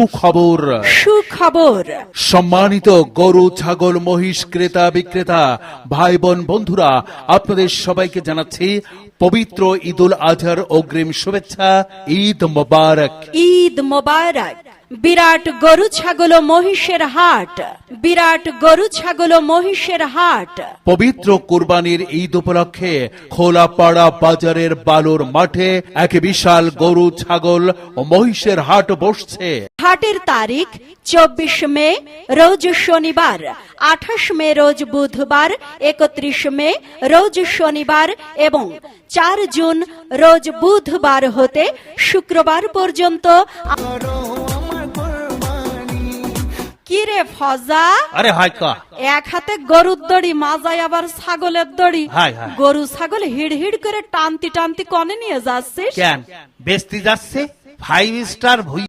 সুখবর। সুখবর। সম্মানিত গরু ছাগল মহিষ ক্রেতা বিক্রেতা ভাই বোন বন্ধুরা আপনাদের সবাইকে জানাচ্ছি পবিত্র ঈদুল আজহার অগ্রিম শুভেচ্ছা ঈদ মোবারক। ঈদ মোবারক। বিরাট গরু ছাগল মহিষের হাট। বিরাট গরু ছাগল মহিষের হাট। পবিত্র কুরবানির ঈদ উপলক্ষে খোলাপাড়া বাজারের বালুর মাঠে এক বিশাল গরু ছাগল ও মহিষের হাট বসছে। হাটের তারিখ চব্বিশ মে রোজ শনিবার। আঠাশ মে রোজ বুধবার। একত্রিশ মে রোজ শনিবার এবং চার জুন রোজ বুধবার হতে শুক্রবার পর্যন্ত কিরে ফজা? আরে হাই কা। এক হাতে গরুর দড়ি মাজায় আবার ছাগলের দড়ি। গরু ছাগল হিড় হিড় করে টানতি টানতি কনে নিয়ে যাচ্ছে কেন? বেস্তি যাচ্ছে? ফাইভ স্টার ভুই